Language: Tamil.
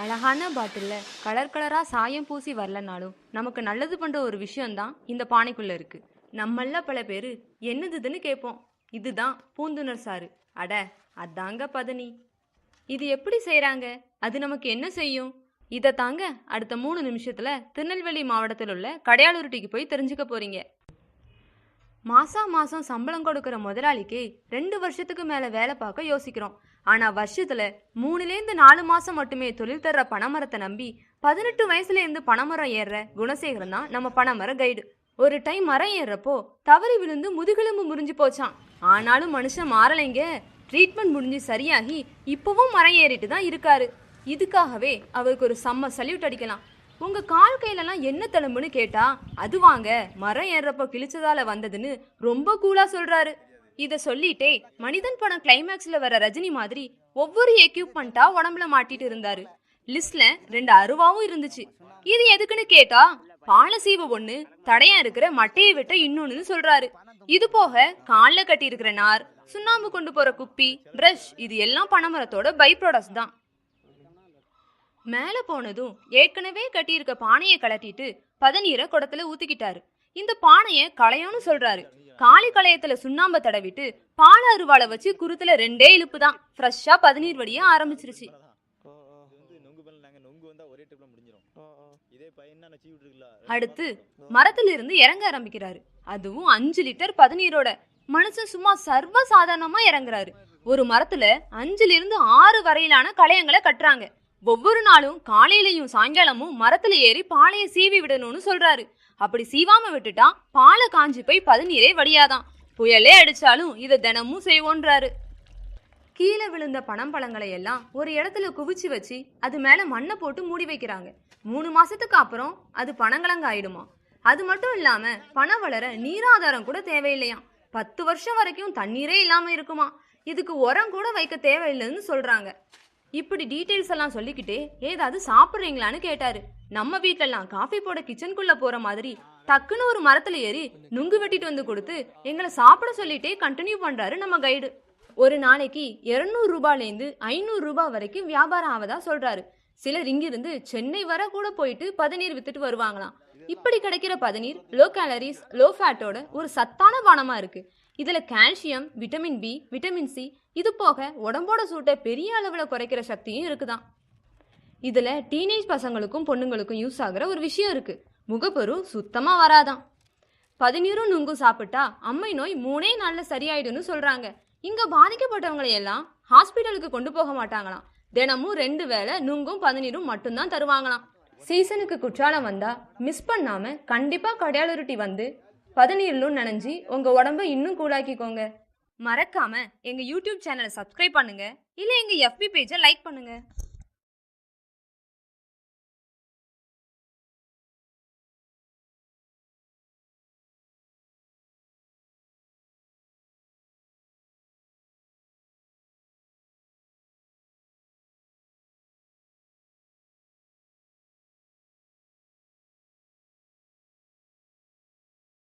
அழகான பாட்டிலில் கலர் கலராக சாயம் பூசி வரலனாலும் நமக்கு நல்லது பண்ணுற ஒரு விஷயம்தான் இந்த பானைக்குள்ளே இருக்குது நம்மள பல பேர் என்னதுன்னு கேட்போம். இதுதான் பூந்துணர் சாறு. அட அதாங்க பதனி. இது எப்படி செய்கிறாங்க அது நமக்கு என்ன செய்யும்? இதை தாங்க அடுத்த மூணு நிமிஷத்தில் திருநெல்வேலி மாவட்டத்தில் உள்ள கடையாளூருட்டிக்கு போய் தெரிஞ்சுக்க போகிறீங்க மாசா மாசம் சம்பளம் கொடுக்குற முதலாளிக்கு ரெண்டு வருஷத்துக்கு மேலே வேலை பார்க்க யோசிக்கிறோம். ஆனால் வருஷத்தில் மூணுலேருந்து நாலு மாதம் மட்டுமே தொழில் தர்ற பனைமரத்தை நம்பி பதினெட்டு வயசுலேருந்து பனைமரம் ஏறுற குணசேகரன் தான் நம்ம பனைமர கைடு. ஒரு டைம் மரம் ஏறுறப்போ தவறி விழுந்து முதுகெலும்பு முறிஞ்சு போச்சான் ஆனாலும் மனுஷன் மாறலைங்க. ட்ரீட்மெண்ட் முடிஞ்சு சரியாகி இப்போவும் மரம் ஏறிட்டு தான் இருக்காரு. இதுக்காகவே அவருக்கு ஒரு செம்ம சல்யூட் அடிக்கலாம். உங்கள் கால் கையிலலாம் என்ன தழும்புன்னு கேட்டால் அது வாங்க மரம் ஏறுறப்போ கிழிச்சதால் வந்ததுன்னு ரொம்ப கூலாக சொல்கிறாரு இதை சொல்லிட்டே மனிதன் படம் கிளைமேக்ஸ்ல வர ரஜினி மாதிரி ஒவ்வொரு எக்யூப்மெண்ட்டா உடம்புல மாட்டிட்டு இருந்தாரு. லிஸ்ட்ல ரெண்டு அருவாவும் இருந்துச்சு. இது எதுக்குன்னு கேட்டா பாலசீவ ஒண்ணு தடையா இருக்கிற மட்டையை வெட்ட இன்னொன்னு சொல்றாரு. இது போக காலில் கட்டி இருக்கிற நார் சுண்ணாம்பு கொண்டு போற குப்பி பிரஷ் இது எல்லாம் பனைமரத்தோட பை ப்ராடக்ட்ஸ் தான். மேல போனதும் ஏற்கனவே கட்டியிருக்க பானையை கலட்டிட்டு பதநீரை குடத்துல ஊத்திக்கிட்டாரு. இந்த பானையை களையோன்னு சொல்றாரு. காளி களையத்துல சுண்ணாம்ப தடவிட்டு பால அருவாளை வச்சு குருத்துல ரெண்டே இழுப்பு தான் ஃப்ரெஷ்ஷா பதநீர் வடிய ஆரம்பிச்சிருச்சு. அடுத்து மரத்துல இருந்து இறங்க ஆரம்பிக்கிறாரு. அதுவும் அஞ்சு லிட்டர் பதநீரோட. மனுஷன் சும்மா சர்வ சாதாரணமா இறங்குறாரு. ஒரு மரத்துல அஞ்சுல இருந்து ஆறு வரையிலான களையங்களை கட்டுறாங்க. ஒவ்வொரு நாளும் காலையிலையும் சாயங்காலமும் மரத்துல ஏறி பாலையை சீவி விடணும்னு சொல்றாரு. அப்படி சீவாம விட்டுட்டா பாலை காஞ்சி போய் பதநீரே வடியாதான். புயலே அடிச்சாலும் இதை தினமும் செய்வோன்றாரு. கீழே விழுந்த பனம்பழங்களை எல்லாம் ஒரு இடத்துல குவிச்சு வச்சு அது மேல மண்ணை போட்டு மூடி வைக்கிறாங்க. மூணு மாசத்துக்கு அப்புறம் அது பனங்கிழங்கு ஆயிடுமா அது மட்டும் இல்லாம பணம் வளர நீராதாரம் கூட தேவையில்லையாம். பத்து வருஷம் வரைக்கும் தண்ணீரே இல்லாம இருக்குமா. இதுக்கு உரம் கூட வைக்க தேவையில்லைன்னு சொல்றாங்க. இப்படி டீட்டெயில்ஸ் எல்லாம் சொல்லிக்கிட்டே ஏதாவது சாப்பிட்றீங்களான்னு கேட்டாரு. நம்ம வீட்டிலலாம் காஃபி போட கிச்சனுக்குள்ள போற மாதிரி டக்குன்னு ஒரு மரத்துல ஏறி நுங்கு வெட்டிட்டு வந்து கொடுத்து எங்களை சாப்பிட சொல்லிட்டே கண்டினியூ பண்றாரு நம்ம கைடு ஒரு நாளைக்கு இருநூறு ரூபாயிலேருந்து ஐநூறு ரூபாய் வரைக்கும் வியாபாரம் ஆவதா சொல்றாரு. சிலர் இங்கிருந்து சென்னை வர கூட போயிட்டு பதநீர் வித்துட்டு வருவாங்களாம். இப்படி கிடைக்கிற பதநீர் லோ கேலரிஸ் லோ ஃபேட்டோட ஒரு சத்தான பானமா இருக்கு. இதுல calcium vitamin B vitamin C இது போக உடம்போட சூட்டை பெரிய அளவுல குறைக்கிற சக்தியும் இருக்குதான் இதுல டீனேஜ் பசங்களுக்கும் பொண்ணுங்களுக்கும் யூஸ் ஆகுற ஒரு விஷயம் இருக்கு. முகப்பரு சுத்தமா வராதான் பதினீரும் நுங்கும் சாப்பிட்டா அம்மை நோய் மூணே நாள்ல சரியாயிடும்னு சொல்றாங்க. இங்க பாதிக்கப்பட்டவங்களை எல்லாம் ஹாஸ்பிட்டலுக்கு கொண்டு போக மாட்டாங்களாம். தினமும் ரெண்டு வேளை நுங்கும் பதநீரும் மட்டும்தான் தருவாங்களாம். சீசனுக்கு குற்றாலம் வந்தா மிஸ் பண்ணாம கண்டிப்பா கடையாளுருட்டி வந்து பதநீரிலும் நனைஞ்சி உங்க உடம்ப இன்னும் கூலாக்கிக்கோங்க மறக்காம எங்க யூடியூப் சேனலை சப்ஸ்கிரைப் பண்ணுங்க. இல்ல எங்க எஃபி பேஜை லைக் பண்ணுங்க.